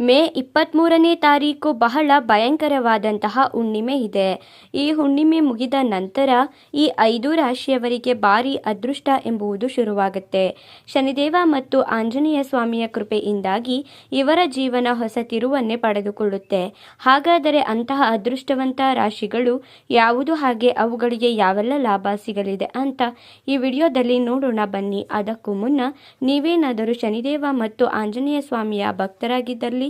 ಮೇ ಇಪ್ಪತ್ತ್ಮೂರನೇ ತಾರೀಕು ಬಹಳ ಭಯಂಕರವಾದಂತಹ ಹುಣ್ಣಿಮೆ ಇದೆ. ಈ ಹುಣ್ಣಿಮೆ ಮುಗಿದ ನಂತರ ಈ ಐದು ರಾಶಿಯವರಿಗೆ ಭಾರಿ ಅದೃಷ್ಟ ಎಂಬುದು ಶುರುವಾಗುತ್ತೆ. ಶನಿದೇವ ಮತ್ತು ಆಂಜನೇಯ ಸ್ವಾಮಿಯ ಕೃಪೆಯಿಂದಾಗಿ ಇವರ ಜೀವನ ಹೊಸ ತಿರುವನ್ನೇ ಪಡೆದುಕೊಳ್ಳುತ್ತೆ. ಹಾಗಾದರೆ ಅಂತಹ ಅದೃಷ್ಟವಂತ ರಾಶಿಗಳು ಯಾವುದು ಹಾಗೆ ಅವುಗಳಿಗೆ ಯಾವೆಲ್ಲ ಲಾಭ ಸಿಗಲಿದೆ ಅಂತ ಈ ವಿಡಿಯೋದಲ್ಲಿ ನೋಡೋಣ ಬನ್ನಿ. ಅದಕ್ಕೂ ಮುನ್ನ ನೀವೇನಾದರೂ ಶನಿದೇವ ಮತ್ತು ಆಂಜನೇಯ ಸ್ವಾಮಿಯ ಭಕ್ತರಾಗಿದ್ದಲ್ಲಿ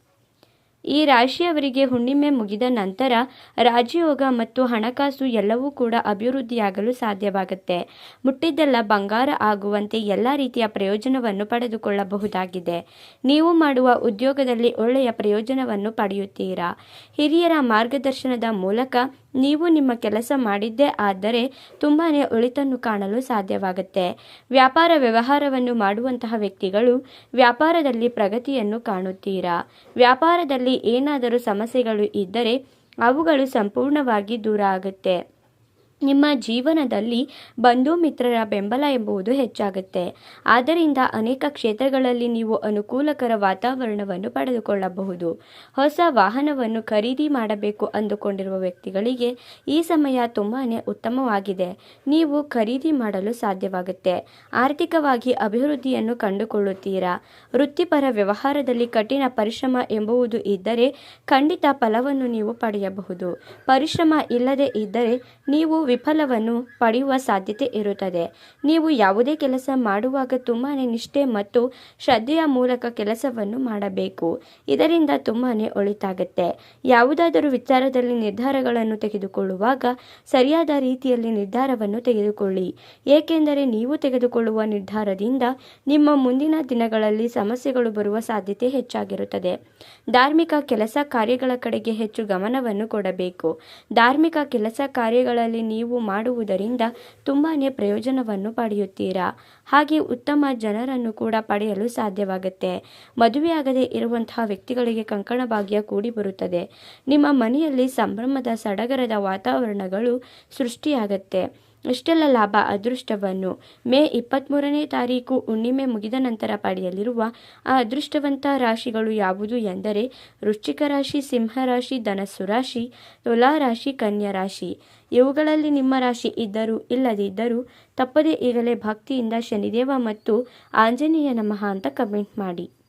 ಈ ರಾಶಿಯವರಿಗೆ ಹುಣ್ಣಿಮೆ ಮುಗಿದ ನಂತರ ರಾಜಯೋಗ ಮತ್ತು ಹಣಕಾಸು ಎಲ್ಲವೂ ಕೂಡ ಅಭಿವೃದ್ಧಿಯಾಗಲು ಸಾಧ್ಯವಾಗುತ್ತೆ. ಮುಟ್ಟಿದ್ದೆಲ್ಲ ಬಂಗಾರ ಆಗುವಂತೆ ಎಲ್ಲ ರೀತಿಯ ಪ್ರಯೋಜನವನ್ನು ಪಡೆದುಕೊಳ್ಳಬಹುದಾಗಿದೆ. ನೀವು ಮಾಡುವ ಉದ್ಯೋಗದಲ್ಲಿ ಒಳ್ಳೆಯ ಪ್ರಯೋಜನವನ್ನು ಪಡೆಯುತ್ತೀರಾ? ಹಿರಿಯರ ಮಾರ್ಗದರ್ಶನದ ಮೂಲಕ ನೀವು ನಿಮ್ಮ ಕೆಲಸ ಮಾಡಿದ್ದೇ ಆದರೆ ತುಂಬಾ ಒಳಿತನ್ನು ಕಾಣಲು ಸಾಧ್ಯವಾಗುತ್ತೆ. ವ್ಯಾಪಾರ ವ್ಯವಹಾರವನ್ನು ಮಾಡುವಂತಹ ವ್ಯಕ್ತಿಗಳು ವ್ಯಾಪಾರದಲ್ಲಿ ಪ್ರಗತಿಯನ್ನು ಕಾಣುತ್ತೀರಾ? ವ್ಯಾಪಾರದಲ್ಲಿ ಏನಾದರೂ ಸಮಸ್ಯೆಗಳು ಇದ್ದರೆ ಅವುಗಳು ಸಂಪೂರ್ಣವಾಗಿ ದೂರ ಆಗುತ್ತೆ. ನಿಮ್ಮ ಜೀವನದಲ್ಲಿ ಬಂಧು ಮಿತ್ರರ ಬೆಂಬಲ ಎಂಬುದು ಹೆಚ್ಚಾಗುತ್ತೆ. ಆದ್ದರಿಂದ ಅನೇಕ ಕ್ಷೇತ್ರಗಳಲ್ಲಿ ನೀವು ಅನುಕೂಲಕರ ವಾತಾವರಣವನ್ನು ಪಡೆದುಕೊಳ್ಳಬಹುದು. ಹೊಸ ವಾಹನವನ್ನು ಖರೀದಿ ಮಾಡಬೇಕು ಅಂದುಕೊಂಡಿರುವ ವ್ಯಕ್ತಿಗಳಿಗೆ ಈ ಸಮಯ ತುಂಬಾ ಉತ್ತಮವಾಗಿದೆ. ನೀವು ಖರೀದಿ ಮಾಡಲು ಸಾಧ್ಯವಾಗುತ್ತೆ. ಆರ್ಥಿಕವಾಗಿ ಅಭಿವೃದ್ಧಿಯನ್ನು ಕಂಡುಕೊಳ್ಳುತ್ತೀರಾ? ವೃತ್ತಿಪರ ವ್ಯವಹಾರದಲ್ಲಿ ಕಠಿಣ ಪರಿಶ್ರಮ ಎಂಬುವುದು ಇದ್ದರೆ ಖಂಡಿತ ಫಲವನ್ನು ನೀವು ಪಡೆಯಬಹುದು. ಪರಿಶ್ರಮ ಇಲ್ಲದೆ ಇದ್ದರೆ ನೀವು ವಿಫಲವನ್ನು ಪಡೆಯುವ ಸಾಧ್ಯತೆ ಇರುತ್ತದೆ. ನೀವು ಯಾವುದೇ ಕೆಲಸ ಮಾಡುವಾಗ ತುಂಬಾ ನಿಷ್ಠೆ ಮತ್ತು ಶ್ರದ್ಧೆಯ ಮೂಲಕ ಕೆಲಸವನ್ನು ಮಾಡಬೇಕು. ಇದರಿಂದ ತುಂಬಾ ಒಳಿತಾಗುತ್ತೆ. ಯಾವುದಾದರೂ ವಿಚಾರದಲ್ಲಿ ನಿರ್ಧಾರಗಳನ್ನು ತೆಗೆದುಕೊಳ್ಳುವಾಗ ಸರಿಯಾದ ರೀತಿಯಲ್ಲಿ ನಿರ್ಧಾರವನ್ನು ತೆಗೆದುಕೊಳ್ಳಿ. ಏಕೆಂದರೆ ನೀವು ತೆಗೆದುಕೊಳ್ಳುವ ನಿರ್ಧಾರದಿಂದ ನಿಮ್ಮ ಮುಂದಿನ ದಿನಗಳಲ್ಲಿ ಸಮಸ್ಯೆಗಳು ಬರುವ ಸಾಧ್ಯತೆ ಹೆಚ್ಚಾಗಿರುತ್ತದೆ. ಧಾರ್ಮಿಕ ಕೆಲಸ ಕಾರ್ಯಗಳ ಕಡೆಗೆ ಹೆಚ್ಚು ಗಮನವನ್ನು ಕೊಡಬೇಕು. ಧಾರ್ಮಿಕ ಕೆಲಸ ಕಾರ್ಯಗಳಲ್ಲಿ ನೀವು ಮಾಡುವುದರಿಂದ ತುಂಬಾ ಪ್ರಯೋಜನವನ್ನು ಪಡೆಯುತ್ತೀರಾ? ಹಾಗೆ ಉತ್ತಮ ಜನರನ್ನು ಕೂಡ ಪಡೆಯಲು ಸಾಧ್ಯವಾಗುತ್ತೆ. ಮದುವೆಯಾಗದೇ ಇರುವಂತಹ ವ್ಯಕ್ತಿಗಳಿಗೆ ಕಂಕಣ ಭಾಗ್ಯ ಕೂಡಿ ಬರುತ್ತದೆ. ನಿಮ್ಮ ಮನೆಯಲ್ಲಿ ಸಂಭ್ರಮದ ಸಡಗರದ ವಾತಾವರಣಗಳು ಸೃಷ್ಟಿಯಾಗತ್ತೆ. ಇಷ್ಟೆಲ್ಲ ಲಾಭ ಅದೃಷ್ಟವನ್ನು ಮೇ ಇಪ್ಪತ್ತ್ಮೂರನೇ ತಾರೀಕು ಹುಣ್ಣಿಮೆ ಮುಗಿದ ನಂತರ ಪಡೆಯಲಿರುವ ಆ ಅದೃಷ್ಟವಂತ ರಾಶಿಗಳು ಯಾವುದು ಎಂದರೆ ವೃಶ್ಚಿಕ ರಾಶಿ, ಸಿಂಹ ರಾಶಿ, ಧನಸ್ಸು ರಾಶಿ, ತುಲಾ ರಾಶಿ, ಕನ್ಯಾ ರಾಶಿ. ಇವುಗಳಲ್ಲಿ ನಿಮ್ಮ ರಾಶಿ ಇದ್ದರೂ ಇಲ್ಲದಿದ್ದರೂ ತಪ್ಪದೇ ಈಗಲೇ ಭಕ್ತಿಯಿಂದ ಶನಿದೇವ ಮತ್ತು ಆಂಜನೇಯ ನಮಃ ಅಂತ ಕಮೆಂಟ್ ಮಾಡಿ.